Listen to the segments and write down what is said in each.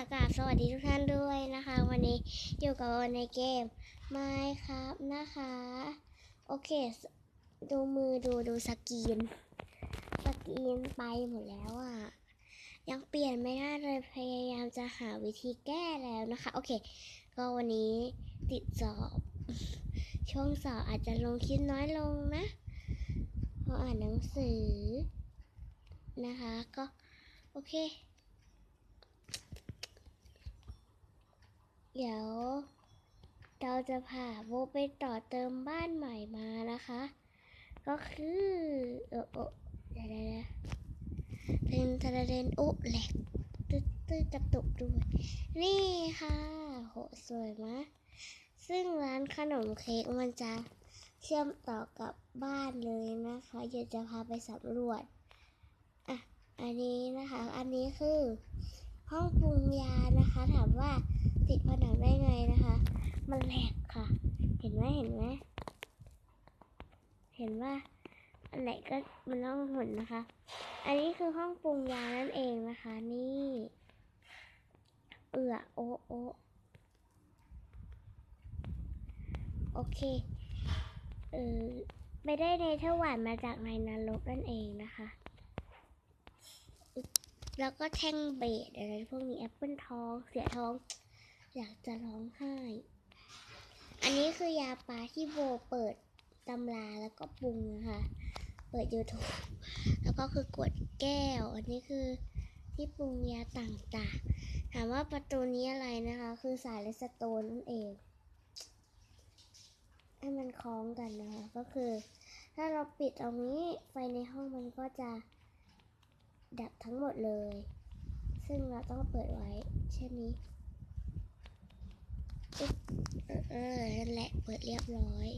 กราบสวัสดีทุกท่านด้วยนะคะ วันนี้อยู่กับวันในเกมไม่ครับนะคะ โอเค ดูมือดูดูสกรีน สกรีนไปหมดแล้วอะ่ะ ยังเปลี่ยนไม่ได้เลยพยายามจะหาวิธีแก้แล้วนะคะ โอเค ก็วันนี้ติดสอบ ช่วงสอบอาจจะลงคลิปน้อยลงนะเพราะอ่านหนังสือนะคะก็โอเค เดี๋ยว เราจะพาโบไปต่อเติมบ้านใหม่มานะคะ ก็คือเออเออเดี๋ยวเดี๋ยวเดเดินทะเดินโอ้แหลกตื้อตื้อกระตุกด้วยนี่ค่ะ โหสวยมากซึ่งร้านขนมเค้กมันจะเชื่อมต่อกับบ้านเลยนะคะเดี๋ยวจะพาไปสำรวจอะอันนี้นะคะ อันนี้คือ ห้องปรุงยานะคะ ถามว่า ติดผนังได้ไงนะคะ มันแหลกค่ะ เห็นไหมเห็นไหมเห็นว่าอันไหนก็มันต้องหมุนนะคะ อันนี้คือห้องปรุงยานั่นเองนะคะ นี่เอือโอโอโอเค เออไม่ได้เนเธอร์หวานมาจากในนรกนั่นเองนะคะ แล้วก็แท่งเบสอะไรพวกนี้แอปเปิลทอง เสียทอง อยากจะร้องไห้ อันนี้คือยาปลาที่โบเปิดตำราแล้วก็ปรุงนะคะ เปิด YouTube แล้วก็คือกวดแก้ว อันนี้คือที่ปรุงยาต่างๆ ถามว่าประตูนี้อะไรนะคะ คือสายเลสโตนนั่นเอง ให้มันคล้องกันนะคะ ก็คือ ถ้าเราปิดตรงนี้ไฟในห้องมันก็จะดับทั้งหมดเลย ซึ่งเราต้องเปิดไว้เช่นนี้ เออนั่นแหละเปิดเรียบร้อย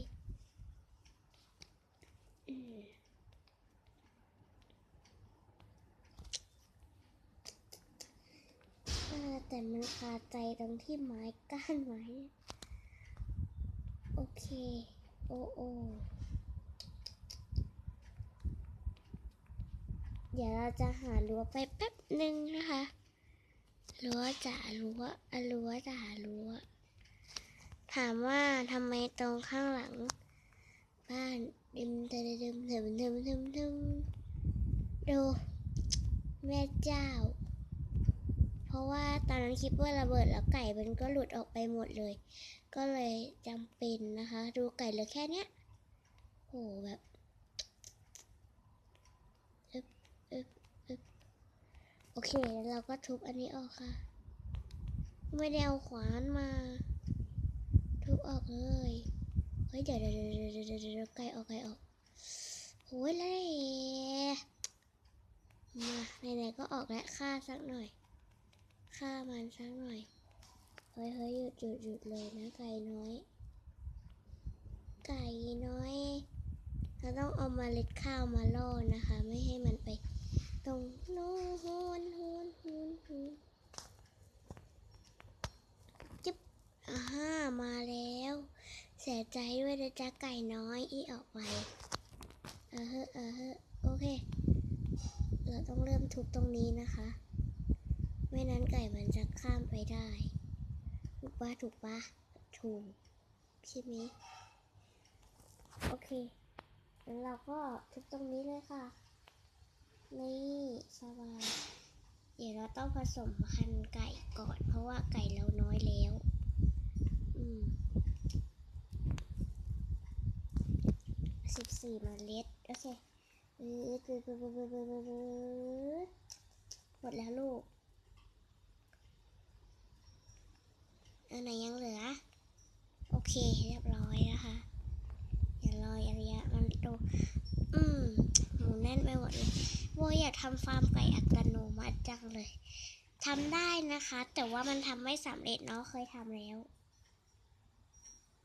อแต่มันคาใจตรงที่ไม้ก้านไม้โอเค โอ้โอเดี๋ยวเราจะหารั้วไปแป๊บหนึ่งนะคะรั้วจ๋ารั้วอรั้วจ๋ารั้ว ถามว่าทำไมตรงข้างหลัง บ้านดิมเดิมเดิมเดิมเดิมเดิมเดิมดูแม่เจ้า เพราะว่าตอนนั้นคิดว่าระเบิดแล้วไก่มันก็หลุดออกไปหมดเลย ก็เลยจำเป็นนะคะ ดูไก่เหลือแค่เนี้ยโหแบบโอเคแล้วเราก็ทุบอันนี้ออกค่ะ ไม่ได้เอาขวานมา ทุบออกเลยเฮ้ยเดี๋ยวเดี๋ยวเดี๋ยวเดี๋ยวเดี๋ยวเดี๋ยวไกลออกไกลออกโอ้ยเลยมาไหนๆก็ออกแล้วฆ่าสักหน่อยฆ่ามันสักหน่อยเฮ้ยเฮ้ยหยุดหยุดหยุดเลยนะไก่น้อย ไก่น้อยเราต้องเอามาเล็ดข้าวมาล่อนะคะ ไม่ให้มันไป ตรงโน้นโหนโหนโหนโหนจึ๊บ อ่าฮ่ามาแล้ว เสียใจด้วยนะจ๊ะไก่น้อยอีออกไปเออเฮอเออเฮอโอเค เราต้องเริ่มทุบตรงนี้นะคะ ไม่นั้นไก่มันจะข้ามไปได้ ถูกปะถูกปะถูกใช่ไหมโอเคงั้นเราก็ทุบตรงนี้เลยค่ะ นี่สบายเดี๋ยวเราต้องผสมพันธุ์ไก่ก่อน เพราะว่าไก่เราน้อยแล้ว สิบสี่เมล็ดโอเคเออหมดแล้วลูก อันไหนยังเหลือ โอเคเรียบร้อยนะคะเดี๋ยวรอระยะมันโตอืมหมูแน่นไปหมดเลยโบอยากทำฟาร์มไก่อัตโนมัติจังเลยทำได้นะคะ แต่ว่ามันทำไม่สำเร็จเนาะเคยทำแล้ว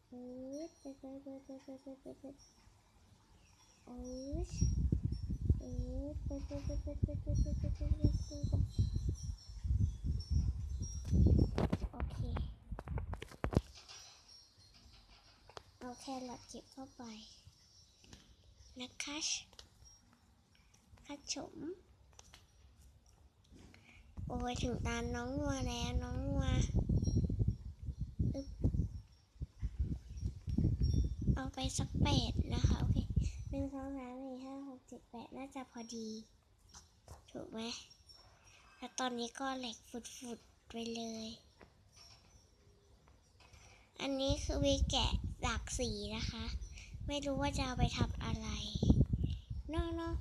เออเออเออเออเออเออเออเออเออเออเออเออเออเออเอเออเออเออเออเออโอเคเอาแครอทเก็บเข้าไป นะคะขชม โอ้ยถึงตาน้องงัวแล้วอึ๊บเอาไป สักแปดนะคะ โอเคหนึ่งสองสามสี่ห้าหกเจ็ดแปดน่าจะพอดี ถูกไหมแล้วตอนนี้ก็แหลกฟุดๆไปเลย อันนี้คือวีแกะดักสีนะคะ ไม่รู้ว่าจะเอาไปทำอะไรนาะเนาะ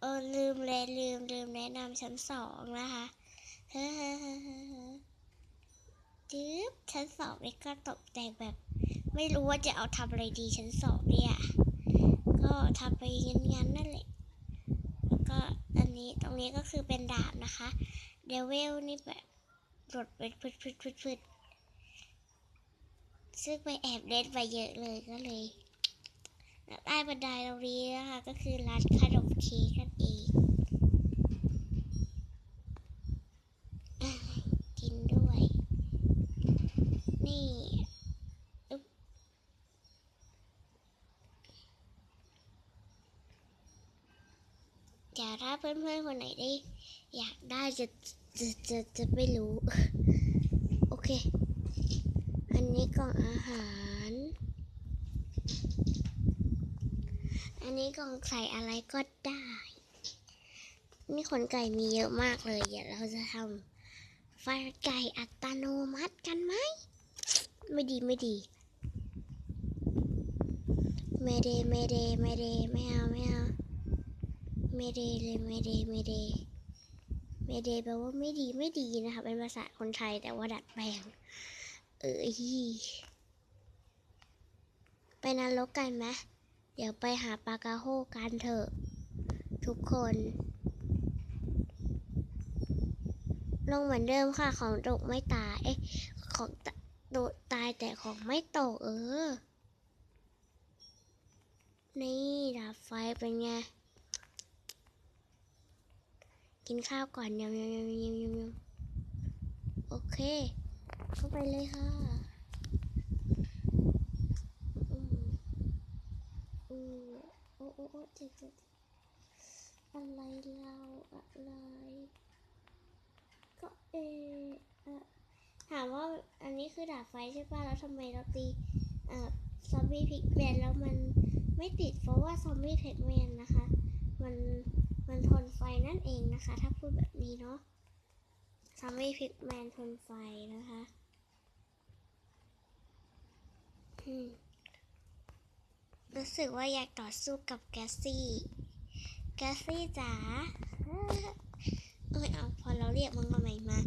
เออลืมเลยลืมลืมแนะนำชั้นสองนะคะ เฮ้อ จึ๊บชั้นสองนี่ก็ตกแต่งแบบ ไม่รู้ว่าจะเอาทำอะไรดีชั้นสองเนี่ย ก็ทำไปงั้นๆนั่นแหละแล้วก็อันนี้ตรงนี้ก็คือเป็นดาบนะคะเดวเวลนี่แบบหลดเป็นพืดพืดพืดพืดซึ่งไปแอบเล่นไปเยอะเลยก็เลยใต้บันไดตรงนี้นะคะก็คือร้านขนมเค้กนั่นเองอะกินด้วย นี่อึ๊บ เดี๋ยวถ้าเพื่อนๆคนไหนได้ อยากได้จะจะจะจะไม่รู้ โอเค อันนี้กล่องอาหาร อันนี้กล่องใส่อะไรก็ได้นี่ขนไก่มีเยอะมากเลยเดี๋ยวเราจะทำฟันไก่อัตโนมัติกันไหม ไม่ดีไม่ดีไม่เดไม่เดไม่เดไม่เอาไม่เอา ไม่เดเลยไม่เดไม่เดไม่เดแปลว่าไม่ดีไม่ดีนะคะเป็นภาษาคนไทยแต่ว่าดัดแปลง เออไปนรกกันไหมเดี๋ยวไปหาปากรโฮกันเถอะ ทุกคน ลงเหมือนเดิมค่ะของตกไม่ตายเอ๊ะของตโดดตายแต่ของไม่ตกเออ นี่ดับไฟเป็นไง กินข้าวก่อนยำยำยำยำยำยำโอเค เข้าไปเลยค่ะอืมอืมโอ้โอ้โอ้เจ็บเจ็บอะไรเราอะไร ก็เอออะถามว่าอันนี้คือดาบไฟใช่ป่ะ แล้วทำไมเราตีเอ่อซอมบี้พิกแมนแล้วมันไม่ติดเพราะว่าซอมบี้พิกแมนนะคะ มันมันทนไฟ นะคะ ถ้าพูดแบบนี้เนาะซอมบี้พิกแมนทนไฟนะคะรู้สึกว่าอยากต่อสู้กับแกซี่แกซี่จ๋าเอ้ยเอาพอเราเรียกมันก็ไม่มา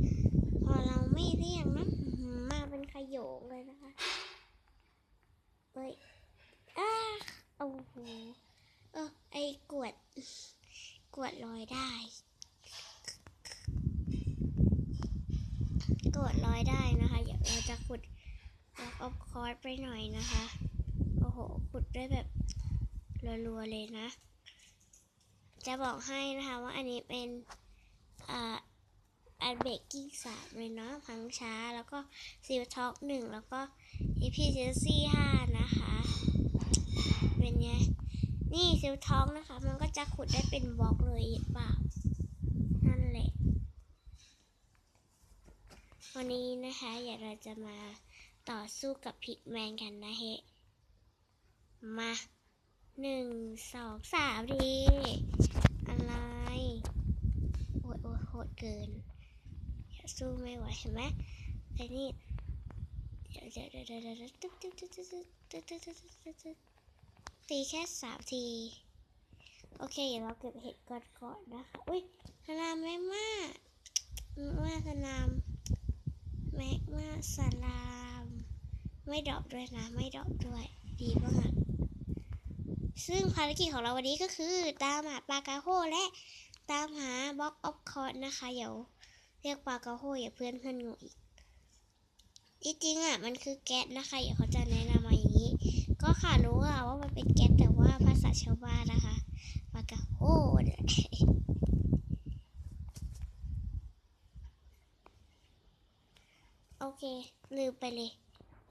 พอเราไม่เรียกนะมาเป็นขโยงเลยนะคะเอ้ยอ้าโอ้โหเออไอ้กวด กวดลอยได้ กวดลอยได้นะคะ เดี๋ยวเราจะขุดเอาออฟคอร์สไป หน่อยนะคะ โอ้โหขุดได้แบบรัวๆเลยนะ จะบอกให้นะคะว่าอันนี้เป็นอ่าอันเบกกิ้งสามเลยเนาะพังช้าแล้วก็ซิลท็อกหนึ่งแล้วก็ e p c c ห้านะคะ เป็นไง นี่ซิลท็อกนะคะ มันก็จะขุดได้เป็นบล็อกเลยเปล่านั่นแหละ วันนี้นะคะเดี๋ยวเราจะมา ต่อสู้กับพิกแมนกันนะเฮะ มาหนึ่งสองสามดีอะไรโอ้ยโอ้ยโหดเกินสู้ไม่ไหวเห็นไหมไอ้นี่เดี๋ยวเดี๋ยวเดี๋ยวเดี๋ยวเดี๋ยวตึ๊บตึ๊บตึ๊บตึ๊บตึ๊บตึ๊บตึ๊บตึ๊บตึ๊บตึ๊บตีแค่สามที โอเค เดี๋ยวเราเก็บเห็ดก่อนก่อนนะคะ อุ้ยสนามแม่มามาสนามแม็กมาสลาม ไม่ดรอปด้วยนะ ไม่ดรอปด้วย ดีมาก ซึ่งภารกิจของเราวันนี้ก็คือ ตามหาปลากาโฮและตามหาบล็อกออฟคอร์ดนะคะเดี๋ยวเรียกปลากระโฮอย่าเพื่อนเพื่อนงงอีกจริงๆอะมันคือแก๊สนะคะเดี๋ยวเขาจะแนะนำมาอย่างนี้ ก็ค่ะรู้อะว่ามันเป็นแก๊สแต่ว่าภาษาชาวบ้านนะคะปลากระโฮโอเค ลืมไปเลย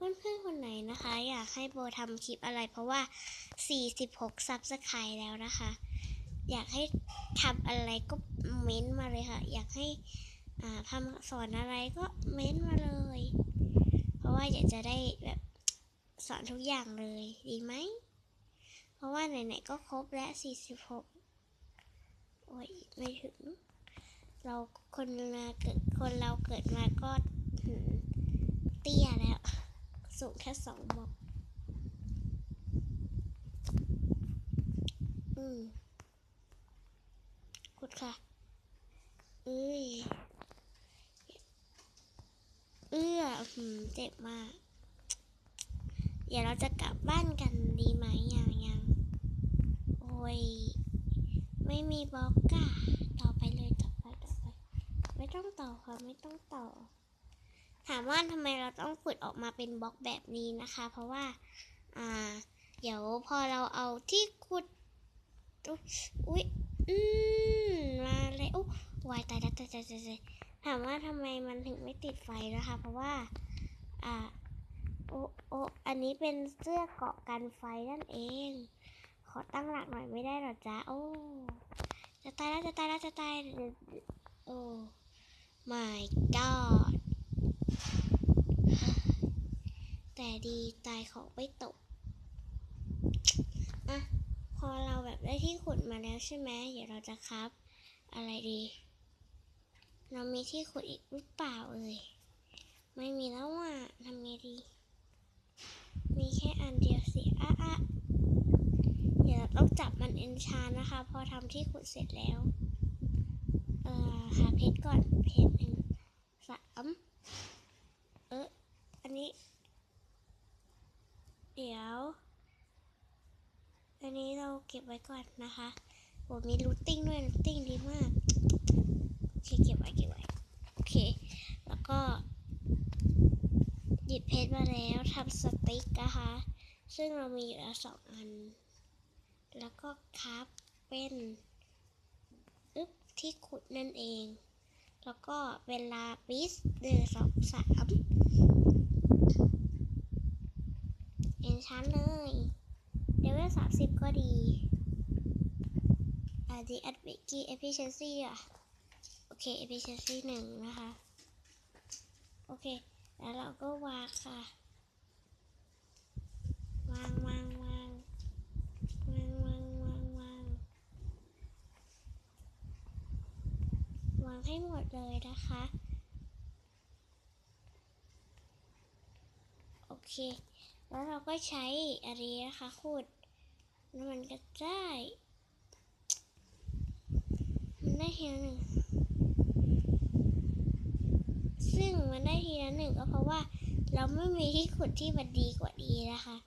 เพื่อนๆคนไหนนะคะ อยากให้โบทำคลิปอะไร เพราะว่า 46 ซับสไครต์แล้วนะคะ อยากให้ทำอะไรก็เม้นต์มาเลยค่ะ อยากให้อ่าทำสอนอะไรก็เม้นต์มาเลย เพราะว่าอยากจะได้แบบสอนทุกอย่างเลยดีไหม เพราะว่าไหนๆก็ครบแล้ว46 โอ้ยไม่ถึง เราคนเราเกิดคนเราเกิดมาก็เตี้ยแล้ว สูงแค่สองบอกอืมขุดค่ะเอ้ยเอื้อหืมเจ็บมาก เดี๋ยวเราจะกลับบ้านกันดีไหมยังยังโอ้ย ไม่มีบล็อกอะต่อไปเลยต่อไปต่อไป ไม่ต้องต่อค่ะ ไม่ต้องต่อ ถามว่าทำไมเราต้องขุดออกมาเป็นบล็อกแบบนี้นะคะ เพราะว่าอ่าเดี๋ยวพอเราเอาที่ขุดอุ๊ยอืมมาเลยอุ๊ยวายตายแล้วตายตายตายถามว่าทำไมมันถึงไม่ติดไฟนะคะ เพราะว่า อ่าโอ้โออันนี้เป็นเสื้อเกาะกันไฟนั่นเอง ขอตั้งหลักหน่อยไม่ได้หรอจ๊ะโอ้จะตายแล้วจะตายแล้วจะตายโอ้ my god แต่ดีตายของไม่ตก อะ พอเราแบบได้ที่ขุดมาแล้วใช่ไหมเดี๋ยวเราจะครับ อะไรดี เรามีที่ขุดอีกหรือเปล่าเอ่ยไม่มีแล้วอะทำไงดี มีแค่อันเดียวสิอะอะเดี๋ยวเราต้องจับมันเอนชานนะคะ พอทำที่ขุดเสร็จแล้ว เอ่อหาเพชรก่อนเพชรหนึ่งสามเอออันนี้ เดี๋ยว อันนี้ เราเก็บไว้ก่อนนะคะโอ้มีรูทติ้งด้วยรูทติ้งดีมากโอเคเก็บไว้เก็บไว้โอเค แล้วก็หยิบเพชรมาแล้วทำสติ๊กนะคะ ซึ่งเรามีอยู่แล้วสองอัน แล้วก็ครับเป็นอึ๊บที่ขุดนั่นเอง แล้วก็เวลาปิสหนึ่งสองสามเอ็นชั้นเลย เลเวลสามสิบก็ดี อ่าดีอัดเบกี้เอฟฟิเชนซี่อะ โอเคเอฟฟิเชนซี่หนึ่งนะคะ โอเค แล้วเราก็วางค่ะ วางวางวางวางวางวางวางวางให้หมดเลยนะคะ โอเค แล้วเราก็ใช้อันนี้นะคะขุด แล้วมันก็ได้มันได้ทีละหนึ่ง ซึ่งมันได้ทีละหนึ่งก็เพราะว่าเราไม่มีที่ขุดที่มันดีกว่านี้นะคะ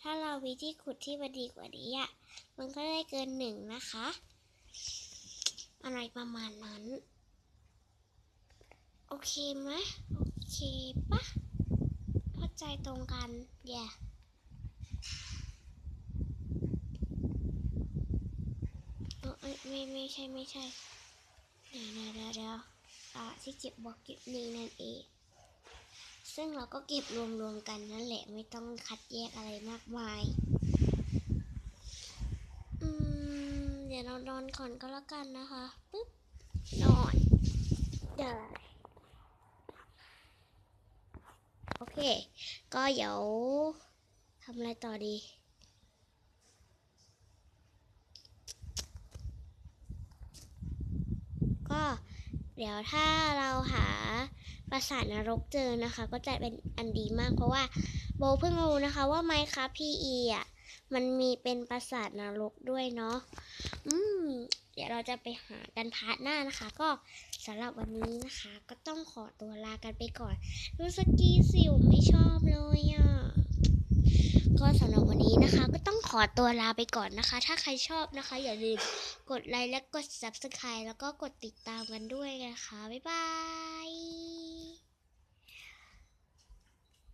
ถ้าเรามีที่ขุดที่มันดีกว่านี้อะ มันก็ได้เกินหนึ่งนะคะ อะไรประมาณนั้น โอเคไหมโอเคปะเข้าใจตรงกันแย่เไม่ไม่ใช่ไม่ใช่เดี๋ยวเดี๋ยวเดี๋ยวเดี๋ยวอ่าที่เก็บบล็อกเก็บนี้นั่นเอง ซึ่งเราก็เก็บรวมๆกันนั่นแหละไม่ต้องคัดแยกอะไรมากมาย อืม เดี๋ยวเรานอนก่อนก็แล้วกันนะคะปึ๊บนอนได้โอเค ก็เดี๋ยวทำอะไรต่อดี ก็เดี๋ยวถ้าเราหาปราสาทนรกเจอนะคะ ก็จะเป็นอันดีมากเพราะว่าโบเพิ่งรู้นะคะว่าไมค์ครับพีอีอะมันมีเป็นปราสาทนรกด้วยเนาะอืม เดี๋ยวเราจะไปหากันพาร์ทหน้านะคะ ก็สำหรับวันนี้นะคะ ก็ต้องขอตัวลากันไปก่อนรู้สกีสิวไม่ชอบเลยอะ ก็สำหรับวันนี้นะคะ ก็ต้องขอตัวลาไปก่อนนะคะ ถ้าใครชอบนะคะ อย่าลืมกดไลค์และกด subscribe แล้วก็กดติดตามกันด้วยนะคะ บ๊ายบาย